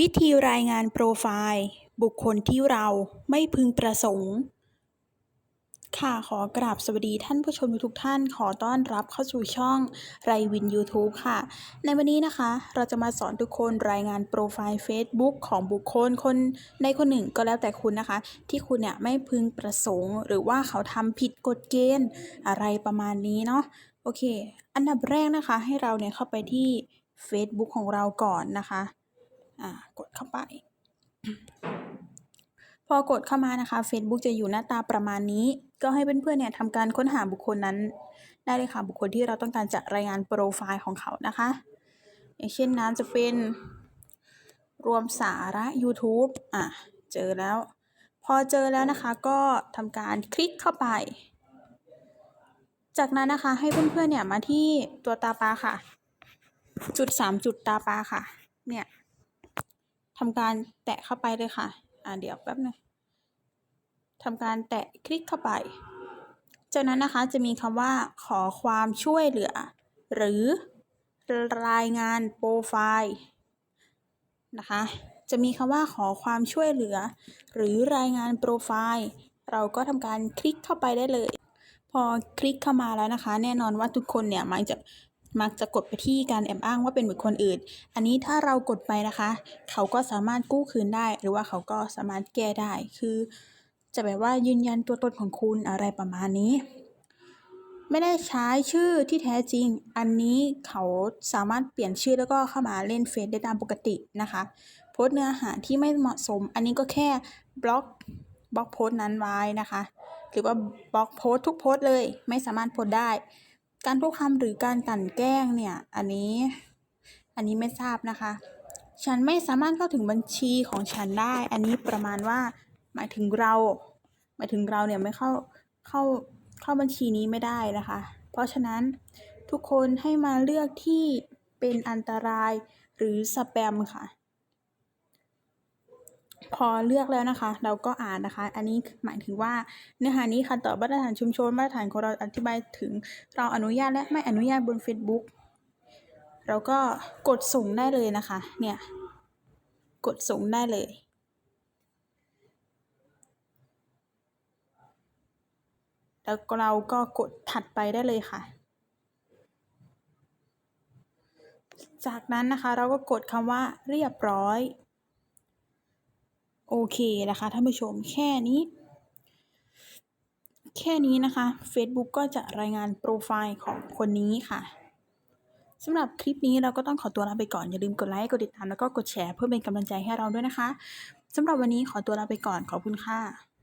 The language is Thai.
วิธีรายงานโปรไฟล์ บุคคลที่เราไม่พึงประสงค์ ค่ะขอกราบสวัสดีท่านผู้ชมทุกท่าน ขอต้อนรับเข้าสู่ช่องไรวิน YouTube ค่ะ ในวันนี้นะคะ เราจะมาสอนทุกคนรายงานโปรไฟล์ Facebook ของบุคคลคนใดคนหนึ่งก็แล้วแต่คุณนะคะ ที่คุณเนี่ยไม่พึงประสงค์ หรือว่าเขาทำผิดกฎเกณฑ์อะไรประมาณนี้เนาะโอเค อันดับแรกนะคะ ให้เราเนี่ยเข้าไปที่ Facebook ของเราก่อนนะคะ อ่ากดเข้าไป พอกดเข้ามานะคะ Facebook จะอยู่หน้าตาประมาณนี้ ก็ให้เพื่อนๆเนี่ยทำการค้นหาบุคคลนั้น ได้เลยค่ะบุคคลที่เราต้องการจะรายงานโปรไฟล์ของเขานะคะ อย่างเช่นนั้นจะเป็นรวมสาระ YouTube อะ เจอแล้ว พอเจอแล้วนะคะก็ทำการคลิกเข้าไป จากนั้นนะคะให้เพื่อนๆเนี่ยมาที่ตัวตาปลาค่ะ จุดสามจุดตาปลาค่ะ เนี่ย ทำการแตะเข้าไปเลยค่ะ อ่าเดี๋ยวแป๊บนึงทำการแตะคลิกเข้าไป จากนั้นนะคะจะมีคำว่าขอความช่วยเหลือ หรือรายงานโปรไฟล์นะคะ จะมีคำว่าขอความช่วยเหลือ หรือรายงานโปรไฟล์เราก็ทำการคลิกเข้าไปได้เลย พอคลิกเข้ามาแล้วนะคะ แน่นอนว่าทุกคนเนี่ยมักจะ มักจะกดไปที่การแอบอ้างว่าเป็นบุคคลอื่น อันนี้ถ้าเรากดไปนะคะ เขาก็สามารถกู้คืนได้ หรือว่าเขาก็สามารถแก้ได้ คือจะแบบว่ายืนยันตัวตนของคุณอะไรประมาณนี้ ไม่ได้ใช้ชื่อที่แท้จริง อันนี้เขาสามารถเปลี่ยนชื่อแล้วก็เข้ามาเล่นเฟซได้ตามปกตินะคะ โพสเนื้อหาที่ไม่เหมาะสม อันนี้ก็แค่บล็อกบล็อกโพสต์นั้นไว้นะคะ หรือว่าบล็อกโพสต์ทุกโพสต์เลย ไม่สามารถโพสต์ได้ การคุกคามหรือการกลั่นแกล้งเนี่ย อันนี้ อันนี้ไม่ทราบนะคะ ฉันไม่สามารถเข้าถึงบัญชีของฉันได้ อันนี้ประมาณว่า หมายถึงเรา หมายถึงเราเนี่ยไม่เข้า เข้า เข้าบัญชีนี้ไม่ได้นะคะ เพราะฉะนั้นทุกคนให้มาเลือกที่เป็นอันตรายหรือสแปมค่ะ พอเลือกแล้วนะคะ เราก็อ่านนะคะ อันนี้หมายถึงว่าเนื้อหานี้ขัดต่อมาตรฐานชุมชนมาตรฐานของเราอธิบายถึงเราอนุญาตและไม่อนุญาตบน Facebook เราก็กดส่งได้เลยนะคะ เนี่ย กดส่งได้เลย แล้วเราก็กดถัดไปได้เลยค่ะ จากนั้นนะคะเราก็กดคำว่าเรียบร้อย โอเคนะคะท่านผู้ชมแค่นี้ แค่นี้นะคะ Facebook ก็จะรายงานโปรไฟล์ของคนนี้ค่ะสำหรับคลิปนี้เราก็ต้องขอตัวลาไปก่อน อย่าลืมกดไลค์กดติดตามแล้วก็กดแชร์เพื่อเป็นกำลังใจให้เราด้วยนะคะสำหรับวันนี้ขอตัวลาไปก่อนขอบคุณค่ะ